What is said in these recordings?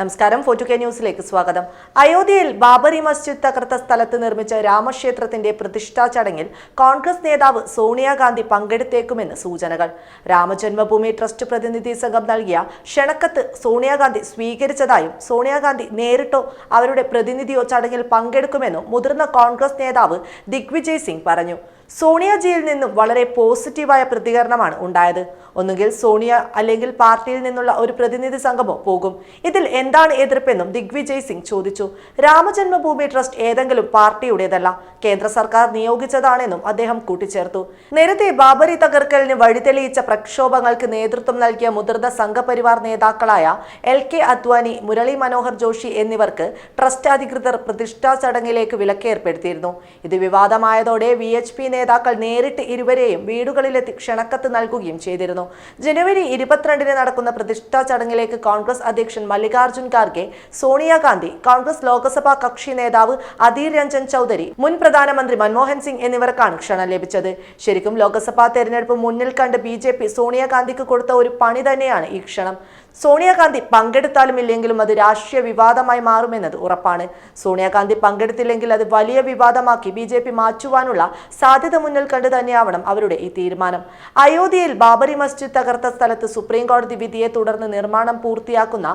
നമസ്കാരം. ഫോർട്ടു കെ ന്യൂസിലേക്ക് സ്വാഗതം. അയോധ്യയിൽ ബാബറി മസ്ജിദ് തകർത്ത സ്ഥലത്ത് നിർമ്മിച്ച രാമക്ഷേത്രത്തിന്റെ പ്രതിഷ്ഠാ ചടങ്ങിൽ കോൺഗ്രസ് നേതാവ് സോണിയാഗാന്ധി പങ്കെടുത്തേക്കുമെന്ന് സൂചനകൾ. രാമജന്മഭൂമി ട്രസ്റ്റ് പ്രതിനിധി സംഘം നൽകിയ ക്ഷണക്കത്ത് സോണിയാഗാന്ധി സ്വീകരിച്ചതായും സോണിയാഗാന്ധി നേരിട്ടോ അവരുടെ പ്രതിനിധിയോ ചടങ്ങിൽ പങ്കെടുക്കുമെന്നും മുതിർന്ന കോൺഗ്രസ് നേതാവ് ദിഗ്വിജയ് സിംഗ് പറഞ്ഞു. സോണിയാജിയിൽ നിന്നും വളരെ പോസിറ്റീവായ പ്രതികരണമാണ് ഉണ്ടായത്. ഒന്നുകിൽ സോണിയ അല്ലെങ്കിൽ പാർട്ടിയിൽ നിന്നുള്ള ഒരു പ്രതിനിധി സംഘമോ പോകും. ഇതിൽ എന്താണ് എതിർപ്പെന്നും ദിഗ്വിജയ് സിംഗ് ചോദിച്ചു. രാമജന്മഭൂമി ട്രസ്റ്റ് ഏതെങ്കിലും പാർട്ടിയുടേതല്ല. കേന്ദ്ര സർക്കാർ നിയോഗിച്ചതാണെന്നും അദ്ദേഹം കൂട്ടിച്ചേർത്തു. നേരത്തെ ബാബരി തകർക്കലിന് വഴിതെളിയിച്ച പ്രക്ഷോഭങ്ങൾക്ക് നേതൃത്വം നൽകിയ മുതിർന്ന സംഘപരിവാർ നേതാക്കളായ എൽ കെ അദ്വാനി മുരളി മനോഹർ ജോഷി എന്നിവർക്ക് ട്രസ്റ്റ് അധികൃതർ പ്രതിഷ്ഠാ ചടങ്ങിലേക്ക് വിലക്കേർപ്പെടുത്തിയിരുന്നു. ഇത് വിവാദമായതോടെ വി എച്ച് പി നേതാക്കൾ നേരിട്ട് ഇരുവരെയും വീടുകളിലെത്തി ക്ഷണക്കത്ത് നൽകുകയും ചെയ്തിരുന്നു. ജനുവരി ഇരുപത്തിരണ്ടിന് നടക്കുന്ന പ്രതിഷ്ഠാ ചടങ്ങിലേക്ക് കോൺഗ്രസ് അധ്യക്ഷൻ മല്ലികാർജുൻ ഖാർഗെ സോണിയാഗാന്ധി കോൺഗ്രസ് ലോക്സഭാ കക്ഷി നേതാവ് അധീർ രഞ്ജൻ ചൌധരി മുൻ പ്രധാനമന്ത്രി മൻമോഹൻ സിംഗ് എന്നിവർക്കാണ് ക്ഷണം ലഭിച്ചത്. ശരിക്കും ലോക്സഭാ തെരഞ്ഞെടുപ്പ് മുന്നിൽ കണ്ട് ബി ജെ പി സോണിയാഗാന്ധിക്ക് കൊടുത്ത ഒരു പണി തന്നെയാണ് ഈ ക്ഷണം. സോണിയാഗാന്ധി പങ്കെടുത്താലും ഇല്ലെങ്കിലും അത് രാഷ്ട്രീയ വിവാദമായി മാറുമെന്നത് ഉറപ്പാണ്. സോണിയാഗാന്ധി പങ്കെടുത്തില്ലെങ്കിൽ അത് വലിയ വിവാദമാക്കി ബി ജെ പി മാറ്റുവാനുള്ള സാധ്യത മുന്നിൽ കണ്ടു തന്നെയാവണം അവരുടെ ഈ തീരുമാനം. അയോധ്യയിൽ ബാബറി മസ്ജിദ് തകർത്ത സ്ഥലത്ത് സുപ്രീം കോടതി വിധിയെ തുടർന്ന് നിർമ്മാണം പൂർത്തിയാക്കുന്ന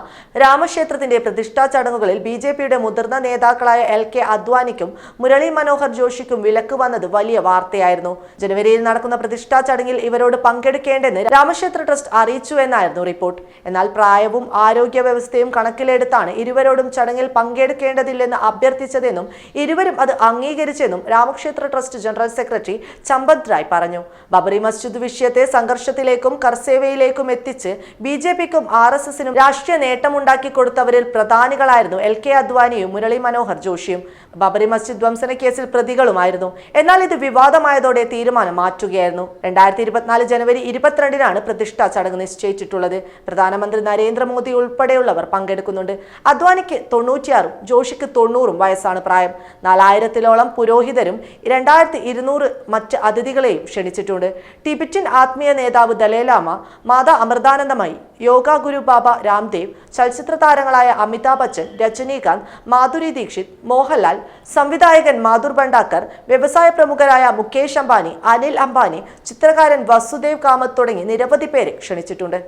രാമക്ഷേത്രത്തിന്റെ പ്രതിഷ്ഠാ ചടങ്ങുകളിൽ ബി ജെ പിയുടെ മുതിർന്ന നേതാക്കളായ എൽ കെ അദ്വാനിക്കും മുരളി മനോഹർ ജോഷിക്കും വിലക്ക് വന്നത് വലിയ വാർത്തയായിരുന്നു. ജനുവരിയിൽ നടക്കുന്ന പ്രതിഷ്ഠാ ചടങ്ങിൽ ഇവരോട് പങ്കെടുക്കേണ്ടെന്ന് രാമക്ഷേത്ര ട്രസ്റ്റ് അറിയിച്ചു എന്നായിരുന്നു റിപ്പോർട്ട്. എന്നാൽ പ്രായവും ആരോഗ്യ വ്യവസ്ഥയും കണക്കിലെടുത്താണ് ഇരുവരോടും ചടങ്ങിൽ പങ്കെടുക്കേണ്ടതില്ലെന്ന് അഭ്യർത്ഥിച്ചതെന്നും ഇരുവരും അത് അംഗീകരിച്ചെന്നും രാമക്ഷേത്ര trust general secretary Champat Rai പറഞ്ഞു. ബബറി മസ്ജിദ് വിഷയത്തെ സംഘർഷത്തിലേക്കും കർസേവയിലേക്കും എത്തിച്ച് ബി ജെ പിക്കും ആർ എസ് എസിനും രാഷ്ട്രീയ നേട്ടമുണ്ടാക്കി കൊടുത്തവരിൽ പ്രധാനികളായിരുന്നു എൽ കെ അദ്വാനിയും മുരളി മനോഹർ ജോഷിയും. ബബറി മസ്ജിദ് ധ്വംസന കേസിൽ പ്രതികളുമായിരുന്നു. എന്നാൽ ഇത് വിവാദമായതോടെ തീരുമാനം മാറ്റുകയായിരുന്നു. രണ്ടായിരത്തി ഇരുപത്തിനാല് ജനുവരി ഇരുപത്തിരണ്ടിനാണ് പ്രതിഷ്ഠ ചടങ്ങ് നിശ്ചയിച്ചിട്ടുള്ളത്. പ്രധാനമന്ത്രി നരേന്ദ്രമോദി ഉൾപ്പെടെയുള്ളവർ പങ്കെടുക്കുന്നുണ്ട്. അദ്വാനിക്ക് തൊണ്ണൂറ്റിയാറും ജോഷിക്ക് തൊണ്ണൂറും വയസ്സാണ് പ്രായം. നാലായിരത്തിലോളം പുരോഹിതരും രണ്ടായിരത്തി ഇരുന്നൂറ് മറ്റ് അതിഥികളെയും ക്ഷണിച്ചിട്ടുണ്ട്. ടിബറ്റൻ ആത്മീയ നേതാവ് ദലൈലാമ മാതാ അമൃതാനന്ദമായി യോഗ ഗുരു ബാബ രാംദേവ് ചലച്ചിത്ര താരങ്ങളായ അമിതാഭ് ബച്ചൻ രജനീകാന്ത് മാധുരി ദീക്ഷിത് മോഹൻലാൽ സംവിധായകൻ മാധുർ ഭണ്ഡാക്കർ വ്യവസായ പ്രമുഖരായ മുകേഷ് അംബാനി അനിൽ അംബാനി ചിത്രകാരൻ വസുദേവ് കാമത്ത് തുടങ്ങി നിരവധി പേരെ ക്ഷണിച്ചിട്ടുണ്ട്.